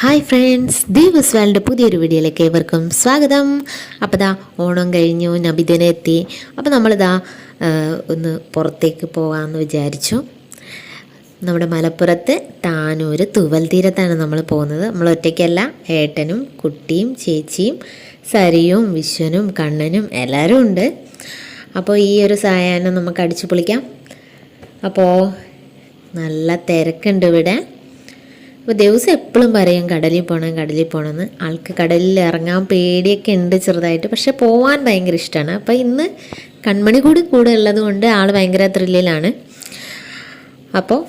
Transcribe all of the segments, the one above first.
Hi friends ദീവസ് world പുതിയൊരു വീഡിയോയിലേക്ക് ഏവർക്കും സ്വാഗതം. അപ്പോൾ ദാ ഓണം കഴിഞ്ഞു നബിദിനം എത്തി. അപ്പോൾ നമ്മളിതാ ഒന്ന് പുറത്തേക്ക് പോകാമെന്ന് വിചാരിച്ചു. നമ്മുടെ മലപ്പുറത്ത് താനൂർ തുവൽ തീരത്താണ് നമ്മൾ പോകുന്നത്. നമ്മൾ ഒറ്റയ്ക്കല്ല ഏട്ടനും കുട്ടിയും ചേച്ചിയും സരിയും വിശ്വനും കണ്ണനും എല്ലാവരും ഉണ്ട്. അപ്പോൾ ഈ ഒരു സായാഹ്നം നമുക്ക് അടിച്ചു പൊളിക്കാം. അപ്പോൾ നല്ല തിരക്കുണ്ട് ഇവിടെ. അപ്പോൾ ദിവസം എപ്പോഴും പറയും കടലിൽ പോകണം കടലിൽ പോകണമെന്ന് ആൾക്ക് കടലിൽ ഇറങ്ങാൻ പേടിയൊക്കെ ഉണ്ട് ചെറുതായിട്ട്. പക്ഷേ പോകാൻ ഭയങ്കര ഇഷ്ടമാണ് അപ്പോൾ ഇന്ന് കൺമണി കൂടി കൂടെ ഉള്ളത് കൊണ്ട് ആൾ ഭയങ്കര ത്രില്ലിലാണ്. അപ്പോൾ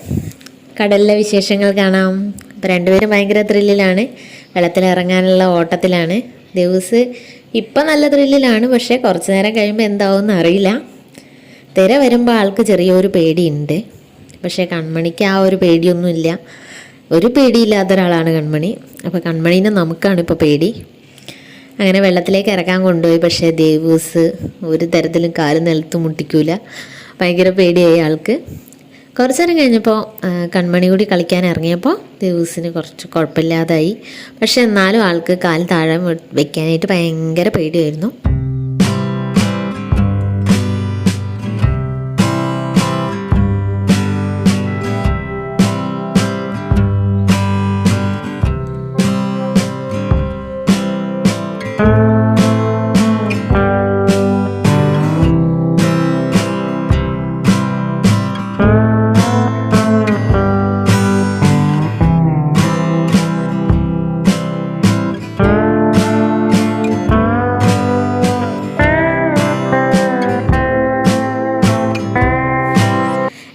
കടലിലെ വിശേഷങ്ങൾ കാണാം. അപ്പോൾ രണ്ടുപേരും ഭയങ്കര ത്രില്ലിലാണ്. വെള്ളത്തിൽ ഇറങ്ങാനുള്ള ഓട്ടത്തിലാണ്. ദിവസ് ഇപ്പം നല്ല ത്രില്ലിലാണ്. പക്ഷേ കുറച്ച് നേരം കഴിയുമ്പോൾ എന്താവുമെന്ന് അറിയില്ല. തിര വരുമ്പോൾ ആൾക്ക് ചെറിയൊരു പേടിയുണ്ട്. പക്ഷേ കൺമണിക്ക് ആ ഒരു പേടിയൊന്നുമില്ല. ഒരു പേടിയില്ലാത്ത ഒരാളാണ് കൺമണി. അപ്പോൾ കൺമണീനെ നമുക്കാണ് ഇപ്പോൾ പേടി. അങ്ങനെ വെള്ളത്തിലേക്ക് ഇറക്കാൻ കൊണ്ടുപോയി. പക്ഷേ ദേവൂസ് ഒരു തരത്തിലും കാൽ നിലത്ത് മുട്ടിക്കൂല. ഭയങ്കര പേടിയായി ആൾക്ക്. കുറച്ച് നേരം കഴിഞ്ഞപ്പോൾ കൺമണി കൂടി കളിക്കാൻ ഇറങ്ങിയപ്പോൾ ദേവൂസിന് കുറച്ച് കുഴപ്പമില്ലാതായി. പക്ഷെ എന്നാലും ആൾക്ക് കാൽ താഴെ വെക്കാനായിട്ട് ഭയങ്കര പേടിയായിരുന്നു.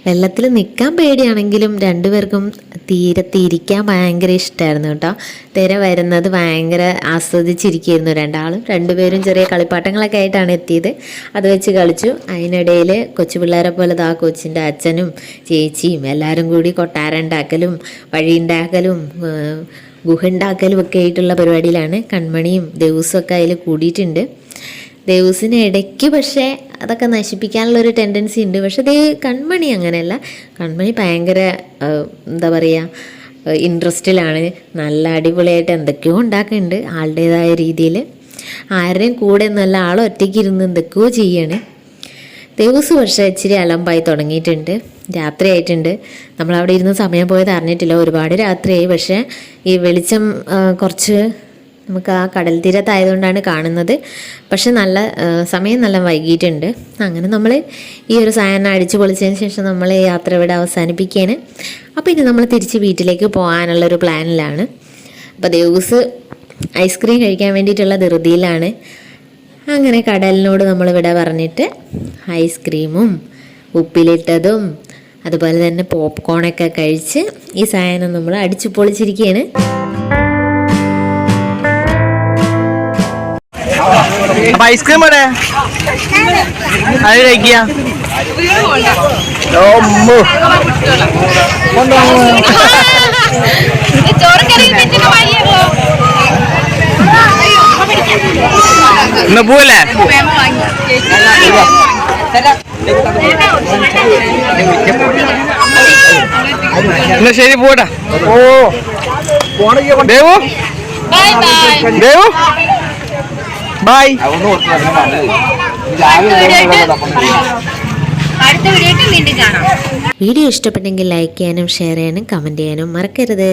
വെള്ളത്തിൽ നിൽക്കാൻ പേടിയാണെങ്കിലും രണ്ടുപേർക്കും തീരത്ത് ഇരിക്കാൻ ഭയങ്കര ഇഷ്ടമായിരുന്നു കേട്ടോ. തിര വരുന്നത് ഭയങ്കര ആസ്വദിച്ചിരിക്കുകയായിരുന്നു രണ്ടാളും. രണ്ടുപേരും ചെറിയ കളിപ്പാട്ടങ്ങളൊക്കെ ആയിട്ടാണ് എത്തിയത്. അത് വെച്ച് കളിച്ചു. അതിനിടയിൽ കൊച്ചു പിള്ളേരെ പോലെ ആ കൊച്ചിന്റെ അച്ഛനും ചേച്ചിയും എല്ലാവരും കൂടി കൊട്ടാരം ഉണ്ടാക്കലും വഴി ഉണ്ടാക്കലും ഗുഹ ഉണ്ടാക്കലും ഒക്കെ ആയിട്ടുള്ള പരിപാടിയിലാണ്. കൺമണിയും ദിവസമൊക്കെ അതിൽ കൂടിയിട്ടുണ്ട്. ദേവൂസിന് ഇടയ്ക്ക് പക്ഷേ അതൊക്കെ നശിപ്പിക്കാനുള്ള ഒരു ടെൻഡൻസി ഉണ്ട്. പക്ഷെ ദേ കൺമണി അങ്ങനെയല്ല. കൺമണി ഭയങ്കര എന്താ പറയുക ഇൻട്രസ്റ്റിലാണ് നല്ല അടിപൊളിയായിട്ട് എന്തൊക്കെയോ ഉണ്ടാക്കുന്നുണ്ട് ആളുടേതായ രീതിയിൽ ആരുടെയും കൂടെ നല്ല ആൾ ഒറ്റയ്ക്ക് ഇരുന്ന് എന്തൊക്കെയോ ചെയ്യാണ്. ദേവസ് പക്ഷേ ഇച്ചിരി അലമ്പായി തുടങ്ങിയിട്ടുണ്ട്. രാത്രിയായിട്ടുണ്ട് നമ്മളവിടെ ഇരുന്ന് സമയം പോയത് അറിഞ്ഞിട്ടില്ല. ഒരുപാട് രാത്രിയായി. പക്ഷേ ഈ വെളിച്ചം കുറച്ച് നമുക്ക് ആ കടൽ തീരത്തായതുകൊണ്ടാണ് കാണുന്നത്. പക്ഷെ നല്ല സമയം നല്ല വൈകിയിട്ടുണ്ട്. അങ്ങനെ നമ്മൾ ഈ ഒരു സായനം അടിച്ചു പൊളിച്ചതിന് ശേഷം നമ്മൾ യാത്ര ഇവിടെ അവസാനിപ്പിക്കുകയാണ്. അപ്പോൾ ഇനി നമ്മൾ തിരിച്ച് വീട്ടിലേക്ക് പോകാനുള്ളൊരു പ്ലാനിലാണ്. അപ്പോൾ ദേവൂസ് ഐസ്ക്രീം കഴിക്കാൻ വേണ്ടിയിട്ടുള്ള ധൃതിയിലാണ്. അങ്ങനെ കടലിനോട് നമ്മൾ ഇവിടെ പറഞ്ഞിട്ട് ഐസ്ക്രീമും ഉപ്പിലിട്ടതും അതുപോലെ തന്നെ പോപ്കോണൊക്കെ കഴിച്ച് ഈ സാധനം നമ്മൾ അടിച്ചു പൊളിച്ചിരിക്കുകയാണ്. അപ്പൊ ഐസ്ക്രീം എവിടെ അത് കഴിക്കുക. ഇന്ന് പോവല്ലേ? എന്നാ ശരി പോട്ടാ ഓ. ദേവു? ദേവു? ബൈ വീഡിയോ ഇഷ്ടപ്പെട്ടെങ്കിൽ ലൈക്ക് ചെയ്യാനും ഷെയർ ചെയ്യാനും കമന്റ് ചെയ്യാനും മറക്കരുത്.